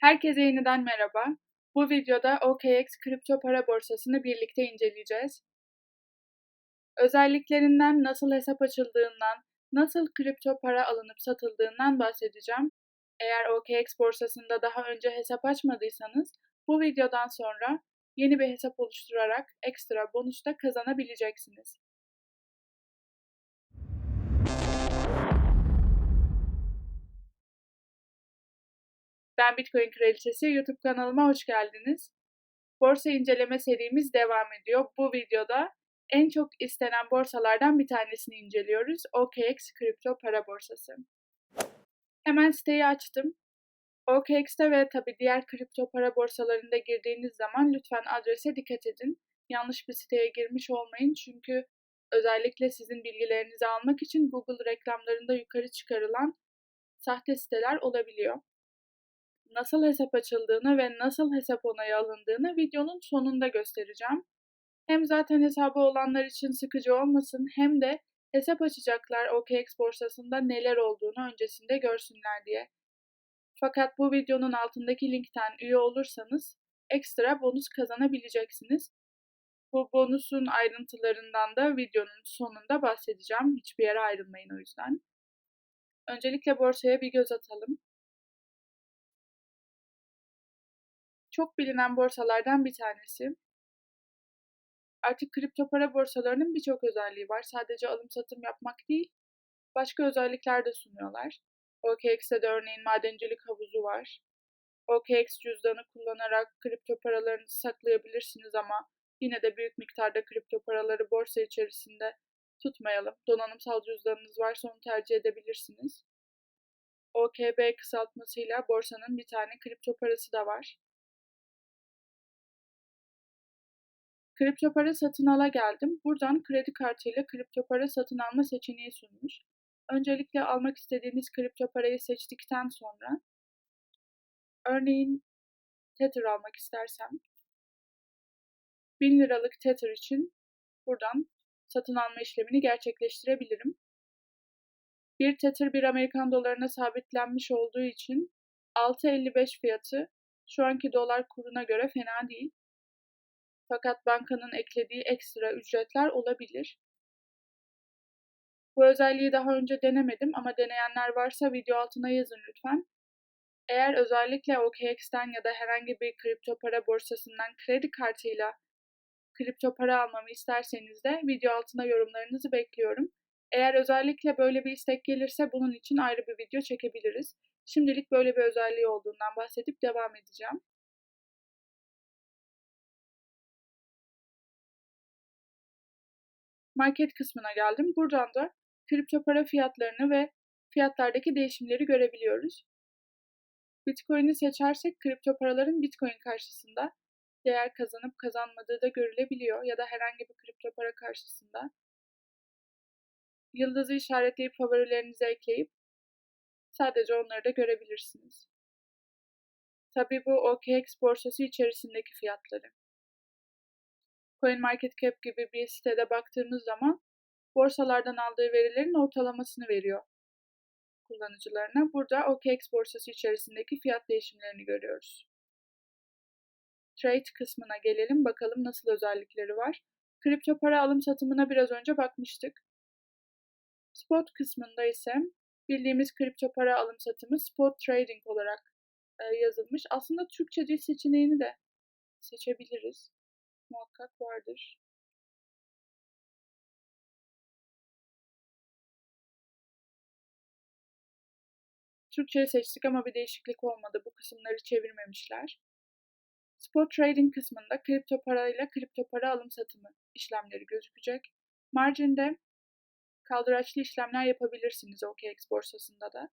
Herkese yeniden merhaba. Bu videoda OKX kripto para borsasını birlikte inceleyeceğiz. Özelliklerinden, nasıl hesap açıldığından, nasıl kripto para alınıp satıldığından bahsedeceğim. Eğer OKX borsasında daha önce hesap açmadıysanız bu videodan sonra yeni bir hesap oluşturarak ekstra bonus da kazanabileceksiniz. Ben Bitcoin Kraliçesi YouTube kanalıma hoş geldiniz. Borsa inceleme serimiz devam ediyor. Bu videoda en çok istenen borsalardan bir tanesini inceliyoruz. OKX kripto para borsası. Hemen siteyi açtım. OKX'te ve tabi diğer kripto para borsalarında girdiğiniz zaman lütfen adrese dikkat edin. Yanlış bir siteye girmiş olmayın çünkü özellikle sizin bilgilerinizi almak için Google reklamlarında yukarı çıkarılan sahte siteler olabiliyor nasıl hesap açıldığını ve nasıl hesap onayı alındığını videonun sonunda göstereceğim. Hem zaten hesabı olanlar için sıkıcı olmasın hem de hesap açacaklar OKX borsasında neler olduğunu öncesinde görsünler diye. Fakat bu videonun altındaki linkten üye olursanız ekstra bonus kazanabileceksiniz. Bu bonusun ayrıntılarından da videonun sonunda bahsedeceğim. Hiçbir yere ayrılmayın o yüzden. Öncelikle borsaya bir göz atalım. Çok bilinen borsalardan bir tanesi. Artık kripto para borsalarının birçok özelliği var. Sadece alım satım yapmak değil, başka özellikler de sunuyorlar. OKX'te de örneğin madencilik havuzu var. OKX cüzdanı kullanarak kripto paralarınızı saklayabilirsiniz ama yine de büyük miktarda kripto paraları borsa içerisinde tutmayalım. Donanımsal cüzdanınız varsa onu tercih edebilirsiniz. OKB kısaltmasıyla borsanın bir tane kripto parası da var. Kripto para satın ala geldim. Buradan kredi kartıyla kripto para satın alma seçeneği sunmuş. Öncelikle almak istediğiniz kripto parayı seçtikten sonra örneğin Tether almak istersem 1000 liralık Tether için buradan satın alma işlemini gerçekleştirebilirim. Bir Tether bir Amerikan dolarına sabitlenmiş olduğu için 6.55 fiyatı şu anki dolar kuruna göre fena değil. Fakat bankanın eklediği ekstra ücretler olabilir. Bu özelliği daha önce denemedim ama deneyenler varsa video altına yazın lütfen. Eğer özellikle OKX'ten ya da herhangi bir kripto para borsasından kredi kartıyla kripto para almamı isterseniz de video altına yorumlarınızı bekliyorum. Eğer özellikle böyle bir istek gelirse bunun için ayrı bir video çekebiliriz. Şimdilik böyle bir özelliği olduğundan bahsedip devam edeceğim. Market kısmına geldim. Buradan da kripto para fiyatlarını ve fiyatlardaki değişimleri görebiliyoruz. Bitcoin'i seçersek kripto paraların Bitcoin karşısında değer kazanıp kazanmadığı da görülebiliyor ya da herhangi bir kripto para karşısında. Yıldızı işaretleyip favorilerinize ekleyip sadece onları da görebilirsiniz. Tabii bu OKX borsası içerisindeki fiyatları. CoinMarketCap gibi bir sitede baktığımız zaman borsalardan aldığı verilerin ortalamasını veriyor kullanıcılarına. Burada OKX borsası içerisindeki fiyat değişimlerini görüyoruz. Trade kısmına gelelim bakalım nasıl özellikleri var. Kripto para alım satımına biraz önce bakmıştık. Spot kısmında ise bildiğimiz kripto para alım satımı spot trading olarak e, yazılmış. Aslında Türkçe dil seçeneğini de seçebiliriz muhakkak vardır. Türkçe'yi seçtik ama bir değişiklik olmadı. Bu kısımları çevirmemişler. Spot trading kısmında kripto parayla kripto para alım satımı işlemleri gözükecek. Margin'de kaldıraçlı işlemler yapabilirsiniz OKX borsasında da.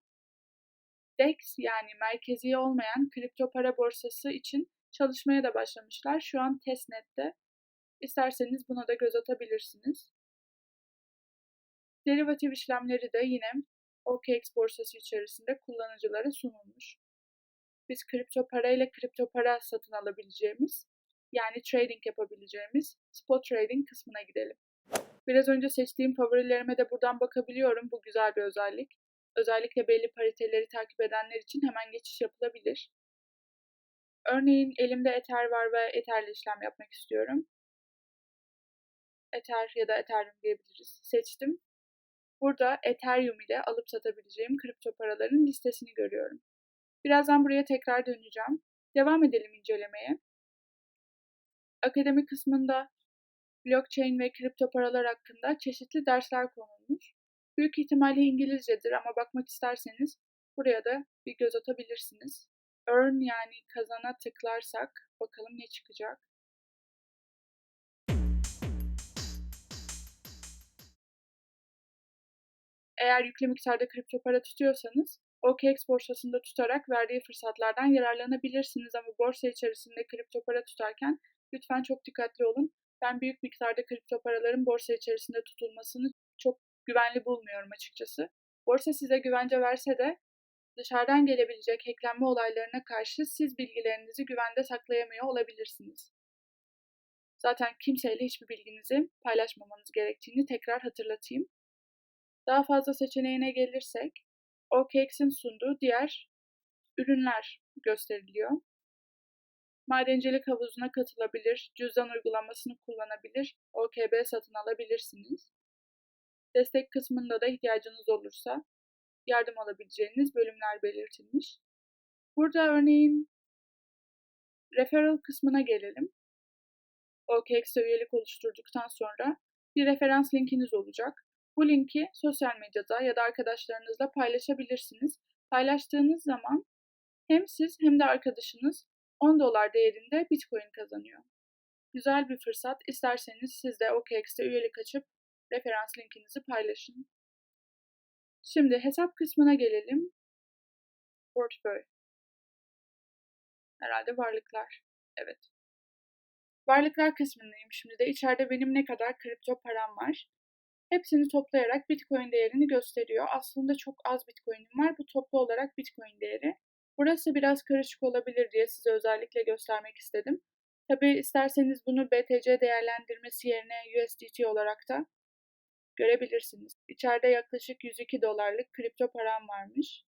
DEX yani merkezi olmayan kripto para borsası için çalışmaya da başlamışlar. Şu an testnet'te. İsterseniz buna da göz atabilirsiniz. Derivatif işlemleri de yine OKX borsası içerisinde kullanıcılara sunulmuş. Biz kripto para ile kripto para satın alabileceğimiz, yani trading yapabileceğimiz spot trading kısmına gidelim. Biraz önce seçtiğim favorilerime de buradan bakabiliyorum. Bu güzel bir özellik. Özellikle belli pariteleri takip edenler için hemen geçiş yapılabilir. Örneğin elimde Ether var ve Ether'le işlem yapmak istiyorum. Ether ya da Ethereum diyebiliriz. Seçtim. Burada Ethereum ile alıp satabileceğim kripto paraların listesini görüyorum. Birazdan buraya tekrar döneceğim. Devam edelim incelemeye. Akademi kısmında blockchain ve kripto paralar hakkında çeşitli dersler konulmuş. Büyük ihtimalle İngilizcedir ama bakmak isterseniz buraya da bir göz atabilirsiniz. Earn yani kazana tıklarsak bakalım ne çıkacak. Eğer yüklü miktarda kripto para tutuyorsanız OKX borsasında tutarak verdiği fırsatlardan yararlanabilirsiniz ama borsa içerisinde kripto para tutarken lütfen çok dikkatli olun. Ben büyük miktarda kripto paraların borsa içerisinde tutulmasını çok güvenli bulmuyorum açıkçası. Borsa size güvence verse de dışarıdan gelebilecek hacklenme olaylarına karşı siz bilgilerinizi güvende saklayamıyor olabilirsiniz. Zaten kimseyle hiçbir bilginizi paylaşmamanız gerektiğini tekrar hatırlatayım. Daha fazla seçeneğine gelirsek, OKX'in sunduğu diğer ürünler gösteriliyor. Madencilik havuzuna katılabilir, cüzdan uygulamasını kullanabilir, OKB satın alabilirsiniz. Destek kısmında da ihtiyacınız olursa yardım alabileceğiniz bölümler belirtilmiş. Burada örneğin referral kısmına gelelim. OKX'e üyelik oluşturduktan sonra bir referans linkiniz olacak. Bu linki sosyal medyada ya da arkadaşlarınızla paylaşabilirsiniz. Paylaştığınız zaman hem siz hem de arkadaşınız 10 dolar değerinde Bitcoin kazanıyor. Güzel bir fırsat. İsterseniz siz de OKX'te üyelik açıp referans linkinizi paylaşın. Şimdi hesap kısmına gelelim. Portföy. Herhalde varlıklar. Evet. Varlıklar kısmındayım şimdi de. İçeride benim ne kadar kripto param var. Hepsini toplayarak Bitcoin değerini gösteriyor. Aslında çok az Bitcoin'im var. Bu toplu olarak Bitcoin değeri. Burası biraz karışık olabilir diye size özellikle göstermek istedim. Tabi isterseniz bunu BTC değerlendirmesi yerine USDT olarak da görebilirsiniz. İçeride yaklaşık 102 dolarlık kripto param varmış.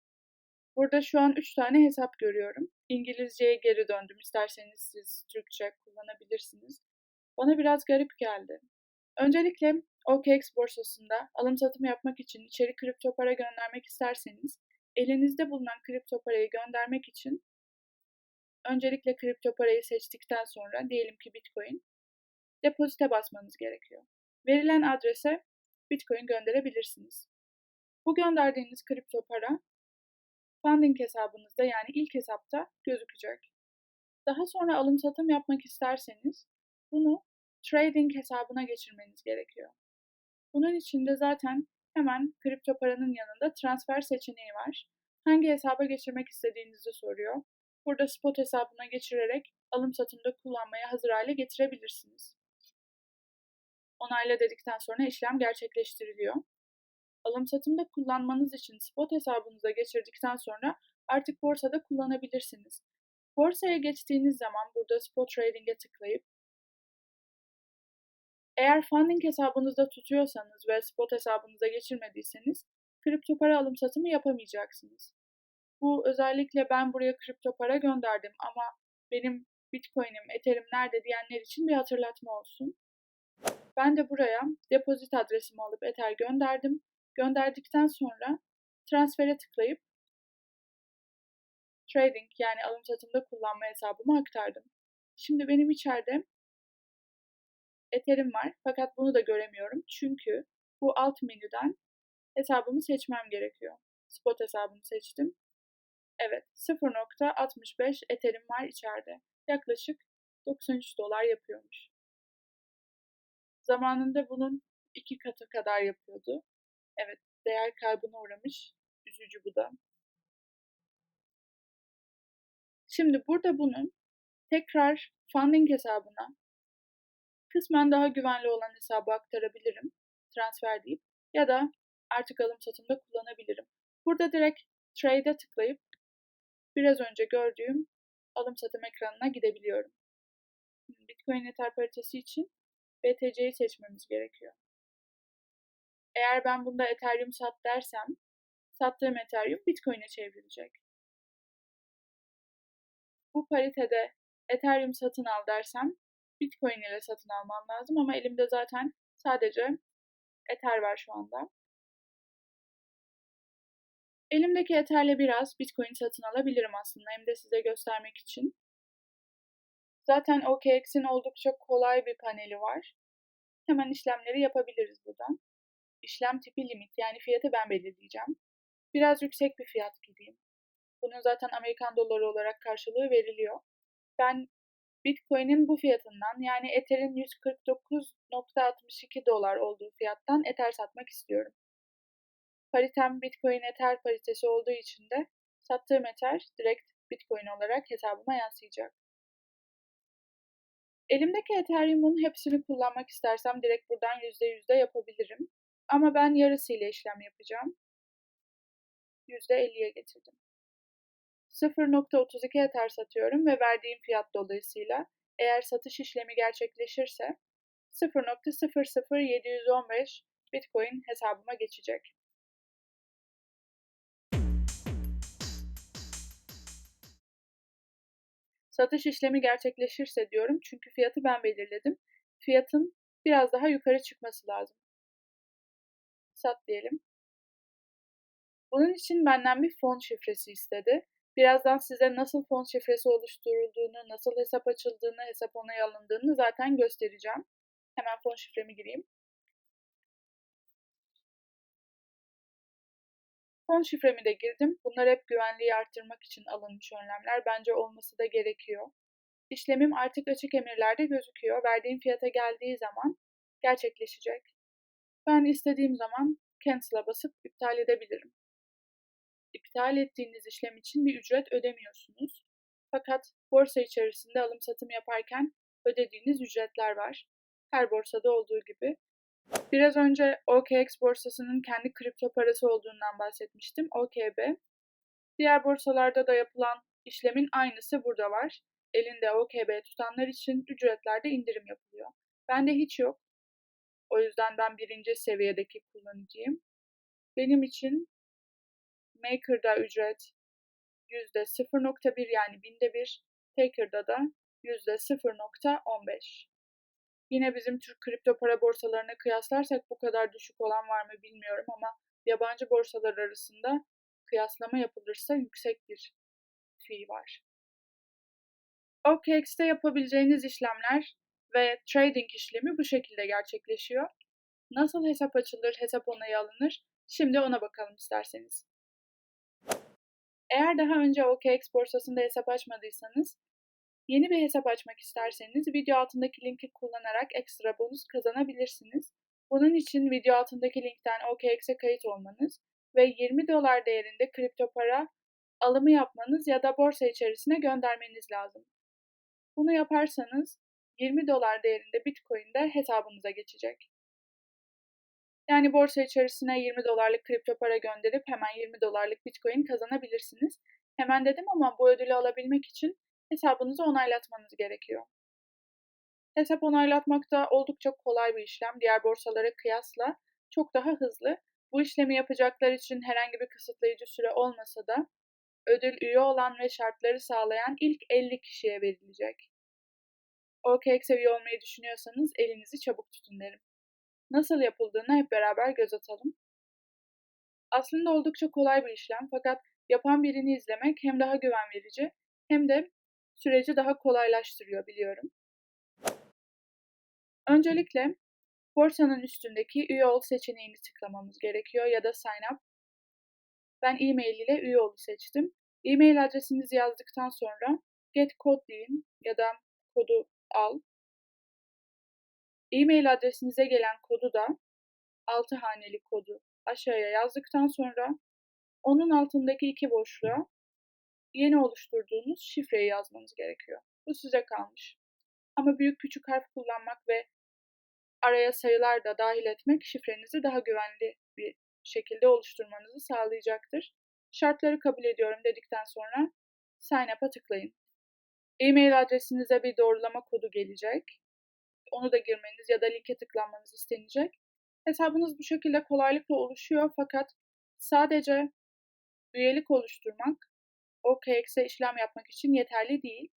Burada şu an 3 tane hesap görüyorum. İngilizceye geri döndüm. İsterseniz siz Türkçe kullanabilirsiniz. Bana biraz garip geldi. Öncelikle OKX borsasında alım satım yapmak için içeri kripto para göndermek isterseniz elinizde bulunan kripto parayı göndermek için öncelikle kripto parayı seçtikten sonra diyelim ki Bitcoin depozite basmanız gerekiyor. Verilen adrese Bitcoin gönderebilirsiniz. Bu gönderdiğiniz kripto para funding hesabınızda yani ilk hesapta gözükecek. Daha sonra alım satım yapmak isterseniz bunu trading hesabına geçirmeniz gerekiyor. Bunun için de zaten hemen kripto paranın yanında transfer seçeneği var. Hangi hesaba geçirmek istediğinizi soruyor. Burada spot hesabına geçirerek alım satımda kullanmaya hazır hale getirebilirsiniz. Onayla dedikten sonra işlem gerçekleştiriliyor. Alım satımda kullanmanız için spot hesabınıza geçirdikten sonra artık borsada kullanabilirsiniz. Borsaya geçtiğiniz zaman burada spot trading'e tıklayıp eğer funding hesabınızda tutuyorsanız ve spot hesabınıza geçirmediyseniz kripto para alım satımı yapamayacaksınız. Bu özellikle ben buraya kripto para gönderdim ama benim Bitcoin'im, Ethereum nerede diyenler için bir hatırlatma olsun. Ben de buraya depozit adresimi alıp Ether gönderdim. Gönderdikten sonra transfere tıklayıp trading yani alım satımda kullanma hesabımı aktardım. Şimdi benim içeride Ethereum var fakat bunu da göremiyorum. Çünkü bu alt menüden hesabımı seçmem gerekiyor. Spot hesabını seçtim. Evet 0.65 Ethereum var içeride. Yaklaşık 93 dolar yapıyormuş. Zamanında bunun iki katı kadar yapıyordu. Evet değer kaybına uğramış. Üzücü bu da. Şimdi burada bunun tekrar funding hesabına kısmen daha güvenli olan hesabı aktarabilirim. Transfer deyip ya da artık alım satımda kullanabilirim. Burada direkt trade'e tıklayıp biraz önce gördüğüm alım satım ekranına gidebiliyorum. Bitcoin Ether paritesi için BTC'yi seçmemiz gerekiyor. Eğer ben bunda Ethereum sat dersem sattığım Ethereum Bitcoin'e çevrilecek. bu paritede Ethereum satın al dersem Bitcoin ile satın almam lazım ama elimde zaten sadece Ether var şu anda. Elimdeki Ether'le biraz Bitcoin satın alabilirim aslında hem de size göstermek için. Zaten OKX'in oldukça kolay bir paneli var. Hemen işlemleri yapabiliriz buradan. İşlem tipi limit yani fiyatı ben belirleyeceğim. Biraz yüksek bir fiyat gideyim. Bunun zaten Amerikan doları olarak karşılığı veriliyor. Ben Bitcoin'in bu fiyatından yani Ether'in 149.62 dolar olduğu fiyattan Ether satmak istiyorum. Paritem Bitcoin Ether paritesi olduğu için de sattığım Ether direkt Bitcoin olarak hesabıma yansıyacak. Elimdeki Ethereum'un hepsini kullanmak istersem direkt buradan %100'de yapabilirim. Ama ben yarısıyla işlem yapacağım. %50'ye getirdim. 0.32 Ether satıyorum ve verdiğim fiyat dolayısıyla eğer satış işlemi gerçekleşirse 0.00715 Bitcoin hesabıma geçecek. Satış işlemi gerçekleşirse diyorum çünkü fiyatı ben belirledim. Fiyatın biraz daha yukarı çıkması lazım. Sat diyelim. Bunun için benden bir fon şifresi istedi. Birazdan size nasıl fon şifresi oluşturulduğunu, nasıl hesap açıldığını, hesap onayı alındığını zaten göstereceğim. Hemen fon şifremi gireyim. Fon şifremi de girdim. Bunlar hep güvenliği arttırmak için alınmış önlemler. Bence olması da gerekiyor. İşlemim artık açık emirlerde gözüküyor. Verdiğim fiyata geldiği zaman gerçekleşecek. Ben istediğim zaman cancel'a basıp iptal edebilirim. İptal ettiğiniz işlem için bir ücret ödemiyorsunuz. Fakat borsa içerisinde alım satım yaparken ödediğiniz ücretler var. Her borsada olduğu gibi. Biraz önce OKX borsasının kendi kripto parası olduğundan bahsetmiştim. OKB. Diğer borsalarda da yapılan işlemin aynısı burada var. Elinde OKB tutanlar için ücretlerde indirim yapılıyor. Bende hiç yok. O yüzden ben birinci seviyedeki kullanıcıyım. Benim için Maker'da ücret %0.1 yani binde bir, Taker'da da %0.15. Yine bizim Türk kripto para borsalarına kıyaslarsak bu kadar düşük olan var mı bilmiyorum ama yabancı borsalar arasında kıyaslama yapılırsa yüksek bir fee var. OKX'te yapabileceğiniz işlemler ve trading işlemi bu şekilde gerçekleşiyor. Nasıl hesap açılır, hesap onayı alınır? Şimdi ona bakalım isterseniz. Eğer daha önce OKX borsasında hesap açmadıysanız, yeni bir hesap açmak isterseniz video altındaki linki kullanarak ekstra bonus kazanabilirsiniz. Bunun için video altındaki linkten OKX'e kayıt olmanız ve 20 dolar değerinde kripto para alımı yapmanız ya da borsa içerisine göndermeniz lazım. Bunu yaparsanız 20 dolar değerinde Bitcoin de hesabınıza geçecek. Yani borsa içerisine 20 dolarlık kripto para gönderip hemen 20 dolarlık Bitcoin kazanabilirsiniz. Hemen dedim ama bu ödülü alabilmek için hesabınızı onaylatmanız gerekiyor. Hesap onaylatmak da oldukça kolay bir işlem. Diğer borsalara kıyasla çok daha hızlı. Bu işlemi yapacaklar için herhangi bir kısıtlayıcı süre olmasa da ödül üye olan ve şartları sağlayan ilk 50 kişiye verilecek. OKX'e üye olmayı düşünüyorsanız elinizi çabuk tutun derim. Nasıl yapıldığını hep beraber göz atalım. Aslında oldukça kolay bir işlem fakat yapan birini izlemek hem daha güven verici hem de süreci daha kolaylaştırıyor biliyorum. Öncelikle borsanın üstündeki üye ol seçeneğini tıklamamız gerekiyor ya da sign up. Ben e-mail ile üye olu seçtim. E-mail adresinizi yazdıktan sonra get code deyin ya da kodu al e-mail adresinize gelen kodu da 6 haneli kodu aşağıya yazdıktan sonra onun altındaki iki boşluğa yeni oluşturduğunuz şifreyi yazmanız gerekiyor. Bu size kalmış. Ama büyük küçük harf kullanmak ve araya sayılar da dahil etmek şifrenizi daha güvenli bir şekilde oluşturmanızı sağlayacaktır. Şartları kabul ediyorum dedikten sonra Sign Up'a tıklayın. E-mail adresinize bir doğrulama kodu gelecek onu da girmeniz ya da linke tıklanmanız istenecek. Hesabınız bu şekilde kolaylıkla oluşuyor fakat sadece üyelik oluşturmak OKX'e işlem yapmak için yeterli değil.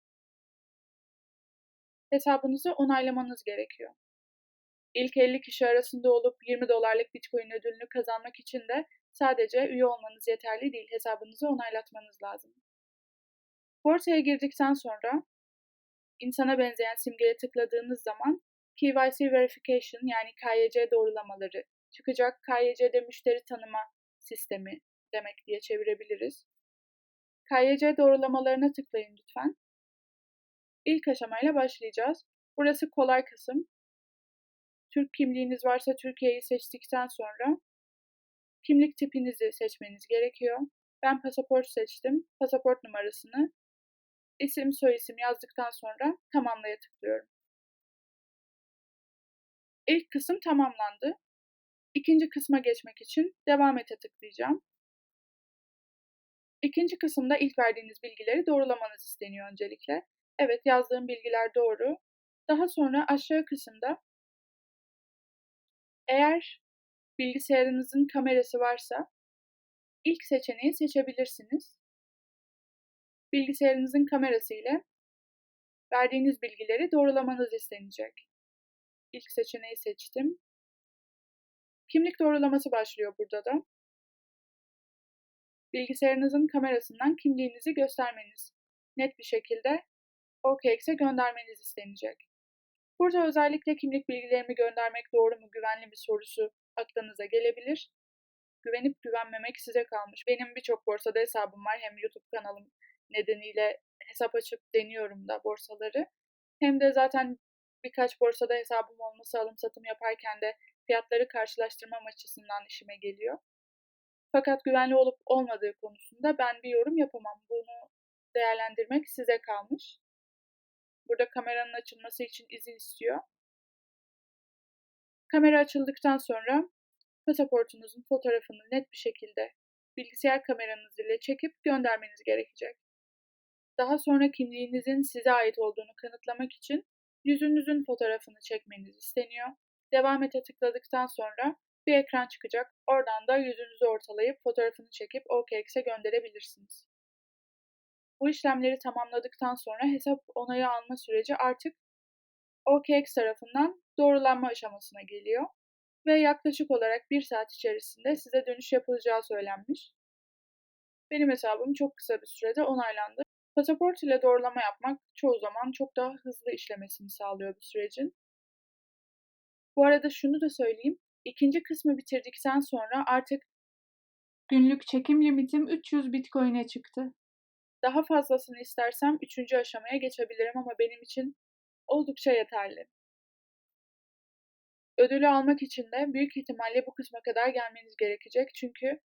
Hesabınızı onaylamanız gerekiyor. İlk 50 kişi arasında olup 20 dolarlık Bitcoin ödülünü kazanmak için de sadece üye olmanız yeterli değil, hesabınızı onaylatmanız lazım. Borsaya girdikten sonra insana benzeyen simgeye tıkladığınız zaman KYC Verification yani KYC doğrulamaları çıkacak. KYC'de müşteri tanıma sistemi demek diye çevirebiliriz. KYC doğrulamalarına tıklayın lütfen. İlk aşamayla başlayacağız. Burası kolay kısım. Türk kimliğiniz varsa Türkiye'yi seçtikten sonra kimlik tipinizi seçmeniz gerekiyor. Ben pasaport seçtim. Pasaport numarasını isim soyisim yazdıktan sonra tamamlaya tıklıyorum. İlk kısım tamamlandı. İkinci kısma geçmek için devam ete tıklayacağım. İkinci kısımda ilk verdiğiniz bilgileri doğrulamanız isteniyor öncelikle. Evet yazdığım bilgiler doğru. Daha sonra aşağı kısımda eğer bilgisayarınızın kamerası varsa ilk seçeneği seçebilirsiniz. Bilgisayarınızın kamerası ile verdiğiniz bilgileri doğrulamanız istenecek. İlk seçeneği seçtim. Kimlik doğrulaması başlıyor burada da. Bilgisayarınızın kamerasından kimliğinizi göstermeniz, net bir şekilde OKX'e göndermeniz istenecek. Burada özellikle kimlik bilgilerimi göndermek doğru mu, güvenli mi sorusu aklınıza gelebilir. Güvenip güvenmemek size kalmış. Benim birçok borsada hesabım var. Hem YouTube kanalım nedeniyle hesap açıp deniyorum da borsaları. Hem de zaten birkaç borsada hesabım olması alım satım yaparken de fiyatları karşılaştırmam açısından işime geliyor. Fakat güvenli olup olmadığı konusunda ben bir yorum yapamam. Bunu değerlendirmek size kalmış. Burada kameranın açılması için izin istiyor. Kamera açıldıktan sonra pasaportunuzun fotoğrafını net bir şekilde bilgisayar kameranız ile çekip göndermeniz gerekecek. Daha sonra kimliğinizin size ait olduğunu kanıtlamak için yüzünüzün fotoğrafını çekmeniz isteniyor. Devam ete tıkladıktan sonra bir ekran çıkacak. Oradan da yüzünüzü ortalayıp fotoğrafını çekip OKX'e gönderebilirsiniz. Bu işlemleri tamamladıktan sonra hesap onayı alma süreci artık OKX tarafından doğrulanma aşamasına geliyor ve yaklaşık olarak bir saat içerisinde size dönüş yapılacağı söylenmiş. Benim hesabım çok kısa bir sürede onaylandı. Pasaport ile doğrulama yapmak çoğu zaman çok daha hızlı işlemesini sağlıyor bu sürecin. Bu arada şunu da söyleyeyim. İkinci kısmı bitirdikten sonra artık günlük çekim limitim 300 Bitcoin'e çıktı. Daha fazlasını istersem üçüncü aşamaya geçebilirim ama benim için oldukça yeterli. Ödülü almak için de büyük ihtimalle bu kısma kadar gelmeniz gerekecek çünkü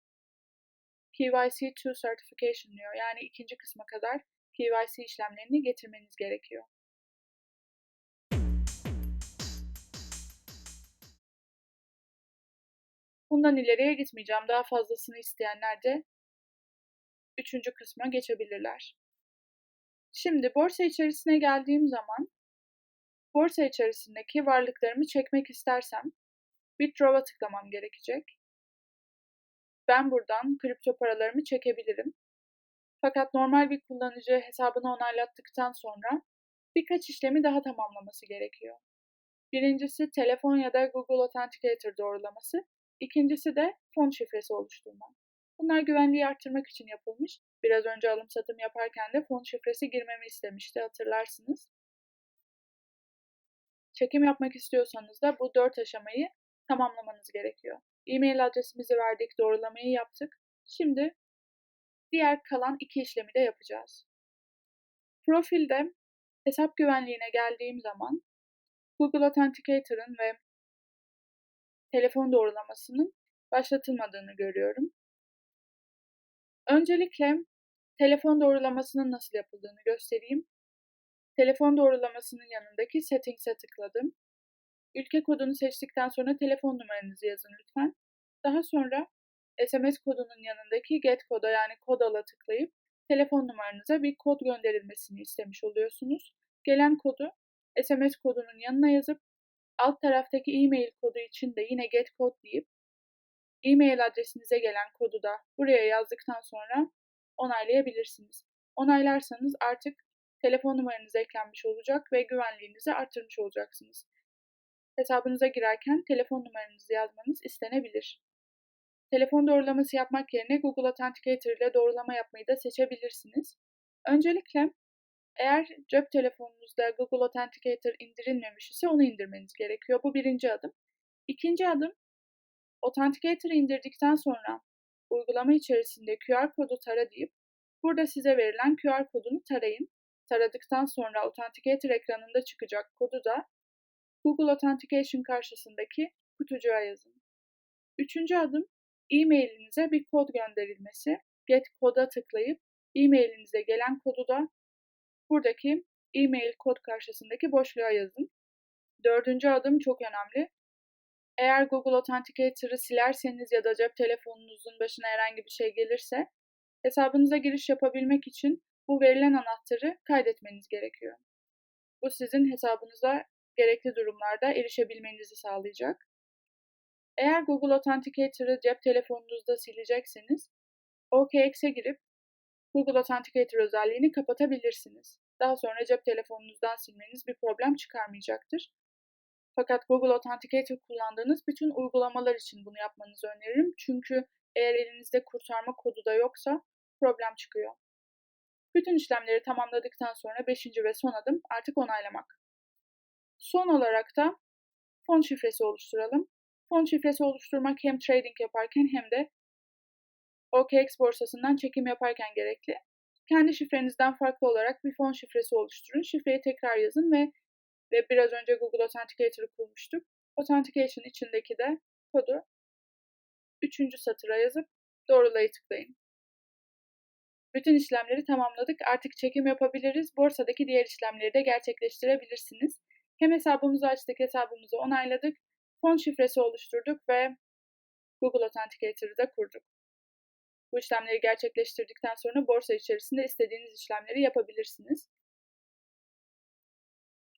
KYC2 Certification diyor. Yani ikinci kısma kadar KYC işlemlerini getirmeniz gerekiyor. Bundan ileriye gitmeyeceğim. Daha fazlasını isteyenler de üçüncü kısma geçebilirler. Şimdi borsa içerisine geldiğim zaman borsa içerisindeki varlıklarımı çekmek istersem Withdraw'a tıklamam gerekecek. Ben buradan kripto paralarımı çekebilirim. Fakat normal bir kullanıcı hesabını onaylattıktan sonra birkaç işlemi daha tamamlaması gerekiyor. Birincisi telefon ya da Google Authenticator doğrulaması, ikincisi de fon şifresi oluşturma. Bunlar güvenliği arttırmak için yapılmış. Biraz önce alım satım yaparken de fon şifresi girmemi istemişti hatırlarsınız. Çekim yapmak istiyorsanız da bu dört aşamayı tamamlamanız gerekiyor. E-mail adresimizi verdik, doğrulamayı yaptık. Şimdi diğer kalan iki işlemi de yapacağız. Profilde hesap güvenliğine geldiğim zaman Google Authenticator'ın ve telefon doğrulamasının başlatılmadığını görüyorum. Öncelikle telefon doğrulamasının nasıl yapıldığını göstereyim. Telefon doğrulamasının yanındaki Settings'e tıkladım. Ülke kodunu seçtikten sonra telefon numaranızı yazın lütfen. Daha sonra SMS kodunun yanındaki Get koda yani kodala tıklayıp telefon numaranıza bir kod gönderilmesini istemiş oluyorsunuz. Gelen kodu SMS kodunun yanına yazıp alt taraftaki e-mail kodu için de yine get kod deyip e-mail adresinize gelen kodu da buraya yazdıktan sonra onaylayabilirsiniz. onaylarsanız artık telefon numaranız eklenmiş olacak ve güvenliğinizi artırmış olacaksınız. Hesabınıza girerken telefon numaranızı yazmanız istenebilir. Telefon doğrulaması yapmak yerine Google Authenticator ile doğrulama yapmayı da seçebilirsiniz. Öncelikle eğer cep telefonunuzda Google Authenticator indirilmemiş ise onu indirmeniz gerekiyor. Bu birinci adım. İkinci adım, Authenticator'ı indirdikten sonra uygulama içerisinde QR kodu tara deyip burada size verilen QR kodunu tarayın. Taradıktan sonra Authenticator ekranında çıkacak kodu da Google Authentication karşısındaki kutucuğa yazın. Üçüncü adım, e-mailinize bir kod gönderilmesi. Get koda tıklayıp e-mailinize gelen kodu da buradaki e-mail kod karşısındaki boşluğa yazın. Dördüncü adım çok önemli. Eğer Google Authenticator'ı silerseniz ya da cep telefonunuzun başına herhangi bir şey gelirse hesabınıza giriş yapabilmek için bu verilen anahtarı kaydetmeniz gerekiyor. Bu sizin hesabınıza gerekli durumlarda erişebilmenizi sağlayacak. Eğer Google Authenticator'ı cep telefonunuzda silecekseniz OKX'e girip Google Authenticator özelliğini kapatabilirsiniz. Daha sonra cep telefonunuzdan silmeniz bir problem çıkarmayacaktır. Fakat Google Authenticator kullandığınız bütün uygulamalar için bunu yapmanızı öneririm. Çünkü eğer elinizde kurtarma kodu da yoksa problem çıkıyor. Bütün işlemleri tamamladıktan sonra 5. ve son adım artık onaylamak. Son olarak da fon şifresi oluşturalım. Fon şifresi oluşturmak hem trading yaparken hem de OKX borsasından çekim yaparken gerekli. Kendi şifrenizden farklı olarak bir fon şifresi oluşturun. Şifreyi tekrar yazın ve ve biraz önce Google Authenticator'ı kurmuştuk. Authentication içindeki de kodu üçüncü satıra yazıp doğrulayı tıklayın. Bütün işlemleri tamamladık. Artık çekim yapabiliriz. Borsadaki diğer işlemleri de gerçekleştirebilirsiniz. Hem hesabımızı açtık, hesabımızı onayladık. Fon şifresi oluşturduk ve Google Authenticator'ı da kurduk. Bu işlemleri gerçekleştirdikten sonra borsa içerisinde istediğiniz işlemleri yapabilirsiniz.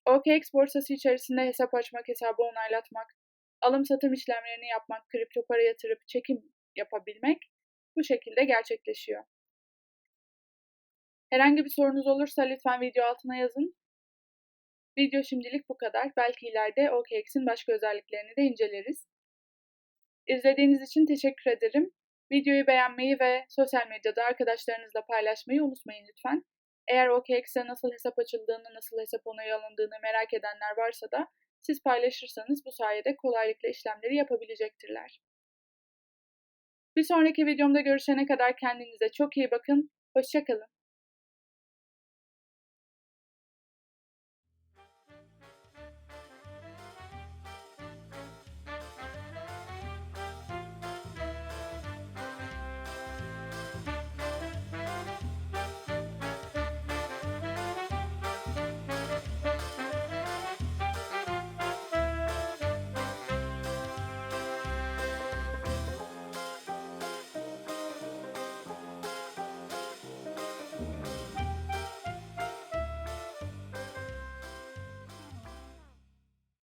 OKX borsası içerisinde hesap açmak, hesabı onaylatmak, alım satım işlemlerini yapmak, kripto para yatırıp çekim yapabilmek bu şekilde gerçekleşiyor. Herhangi bir sorunuz olursa lütfen video altına yazın. Video şimdilik bu kadar. Belki ileride OKX'in başka özelliklerini de inceleriz. İzlediğiniz için teşekkür ederim. Videoyu beğenmeyi ve sosyal medyada arkadaşlarınızla paylaşmayı unutmayın lütfen. Eğer OKX'e nasıl hesap açıldığını, nasıl hesap onayı alındığını merak edenler varsa da siz paylaşırsanız bu sayede kolaylıkla işlemleri yapabilecektirler. Bir sonraki videomda görüşene kadar kendinize çok iyi bakın. Hoşçakalın.